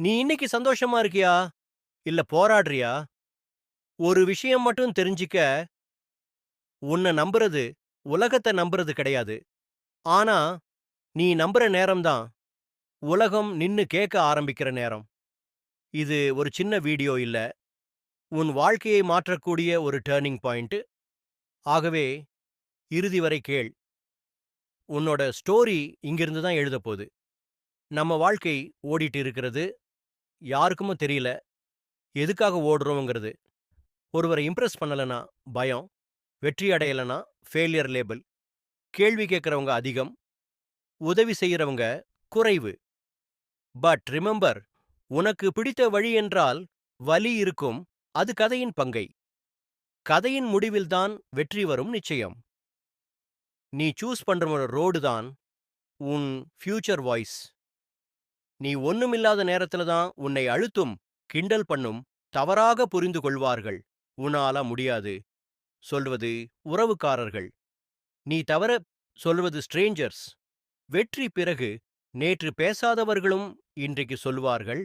நீ இன்னைக்கு சந்தோஷமா இருக்கியா? இல்ல போராடுறியா? ஒரு விஷயம் மட்டும் தெரிஞ்சிக்க. உன்னை நம்புறது உலகத்தை நம்புறது கிடையாது. ஆனா நீ நம்புற நேரம்தான் உலகம் நின்னு கேட்க ஆரம்பிக்கிற நேரம். இது ஒரு சின்ன வீடியோ இல்ல. உன் வாழ்க்கையை மாற்றக்கூடிய ஒரு டேர்னிங் பாயிண்ட். ஆகவே இறுதி வரை கேள். உன்னோட ஸ்டோரி இங்கிருந்து தான் எழுதப்போகுது நம்ம வாழ்க்கை ஓடிட்டு இருக்கிறது. யாருக்குமே தெரியல. எதுக்காக ஓடுறோங்கிறது ஒருவரை இம்ப்ரெஸ் பண்ணலனா பயம். வெற்றி அடையலனா ஃபெயிலியர் லேபிள் கேள்வி கேட்கறவங்க அதிகம். உதவி செய்யறவங்க குறைவு. பட் ரிமெம்பர் உனக்கு பிடித்த வழி என்றால் வலி இருக்கும் அது கதையின் பங்கை. கதையின் முடிவில்தான் வெற்றி வரும் நிச்சயம். நீ சூஸ் பண்ணுற ரோடு தான் உன் ஃபியூச்சர் வாய்ஸ் நீ ஒண்ணுமில்லாத நேரத்துல தான் உன்னை அழுத்தும் கிண்டல் பண்ணும் தவறாக புரிந்து கொள்வார்கள். உன்னால முடியாது. சொல்வது உறவுக்காரர்கள். நீ தவற சொல்வது ஸ்ட்ரேஞ்சர்ஸ் வெற்றி பிறகு நேற்று பேசாதவர்களும் இன்றைக்கு சொல்வார்கள்.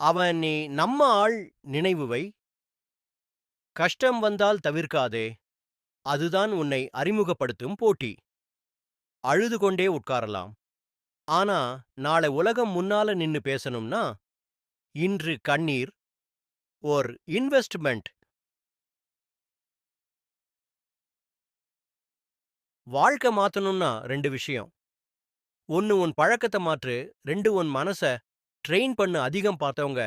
அவன் நீ நம்ம ஆள் நினைவுவை கஷ்டம் வந்தால் தவிர்க்காதே. அதுதான் உன்னை அறிமுகப்படுத்தும் போட்டி. அழுது கொண்டே உட்காரலாம். ஆனா நாளை உலகம் முன்னால நின்னு பேசணும்னா இன்று கண்ணீர் ஓர் இன்வெஸ்ட்மெண்ட். வாழ்க்கை மாத்தணும்னா ரெண்டு விஷயம். ஒன்னு உன் பழக்கத்தை மாற்று ரெண்டு உன் மனச ட்ரெயின் பண்ண அதிகம் பார்த்தவங்க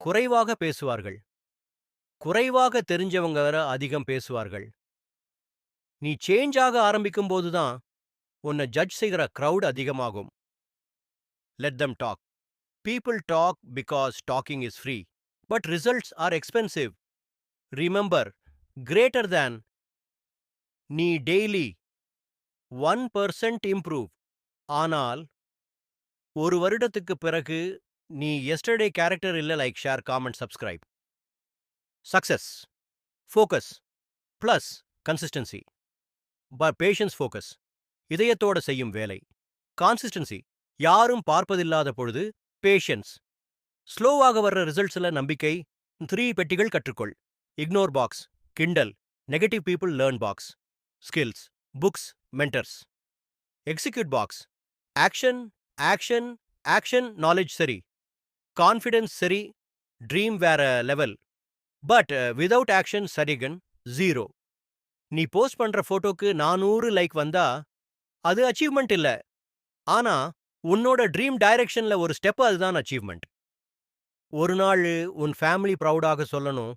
குறைவாக பேசுவார்கள். குறைவாக தெரிஞ்சவங்க வர அதிகம் பேசுவார்கள். நீ சேஞ்ச் ஆக ஆரம்பிக்கும்போது தான் உன்னை ஜட்ஜ் செய்கிற க்ரௌட் அதிகமாகும். Let them talk people talk because talking is free but results are expensive remember greater than நீ டெய்லி ஒன் பர்சன்ட் இம்ப்ரூவ் ஆனால் ஒரு வருடத்துக்கு பிறகு நீ எஸ்டர்டே கேரக்டர் இல்லை like share comment subscribe success focus plus consistency ப patience focus இதயத்தோட செய்யும் வேலை. கான்சிஸ்டன்சி யாரும் பார்ப்பதில்லாத பொழுது பேஷன்ஸ் ஸ்லோவாக வர்ற ரிசல்ட்ஸில் நம்பிக்கை த்ரீ பெட்டிகள் கற்றுக்கொள். இக்னோர் பாக்ஸ் கிண்டல் negative people learn box skills books mentors execute box action action action knowledge சரி. கான்ஃபிடென்ஸ் சரி ட்ரீம் வேற லெவல் பட் விதவுட் ஆக்ஷன் சரிகன் ஜீரோ நீ போஸ்ட் பண்ற போட்டோக்கு நானூறு லைக் வந்தா அது அச்சீவ்மெண்ட் இல்ல. ஆனா உன்னோட ட்ரீம் டைரக்ஷன்ல ஒரு ஸ்டெப் அதுதான் அச்சீவ்மெண்ட் ஒரு நாள் உன் ஃபேமிலி ப்ரௌடாக சொல்லணும்.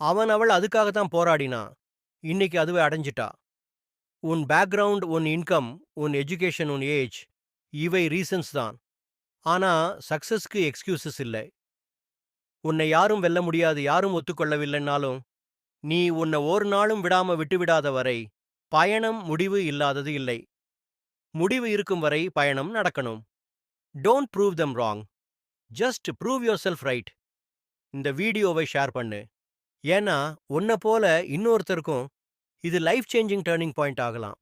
அவன் அவள் அதுக்காக தான் போராடினா. இன்னைக்கு அதுவே அடைஞ்சிட்டா. உன் பேக்ரவுண்ட் உன் இன்கம் உன் எஜுகேஷன் உன் ஏஜ் இவை ரீசன்ஸ் தான். ஆனா சக்சஸ்க்கு எக்ஸ்கியூசஸ் இல்லை. உன்னை யாரும் வெல்ல முடியாது யாரும் ஒத்துக்கொள்ளவில்லைன்னாலும் நீ உன்னை ஒரு நாளும் விடாம விட்டுவிடாத வரை பயணம் முடிவு இல்லாதது இல்லை. முடிவு இருக்கும் வரை பயணம் நடக்கணும். Don't prove them wrong just prove yourself right இந்த வீடியோவை ஷேர் பண்ணு. ஏன்னா உன்னை போல இன்னொருத்தருக்கும் இது லைஃப் சேஞ்சிங் டேர்னிங் பாயிண்ட் ஆகலாம்.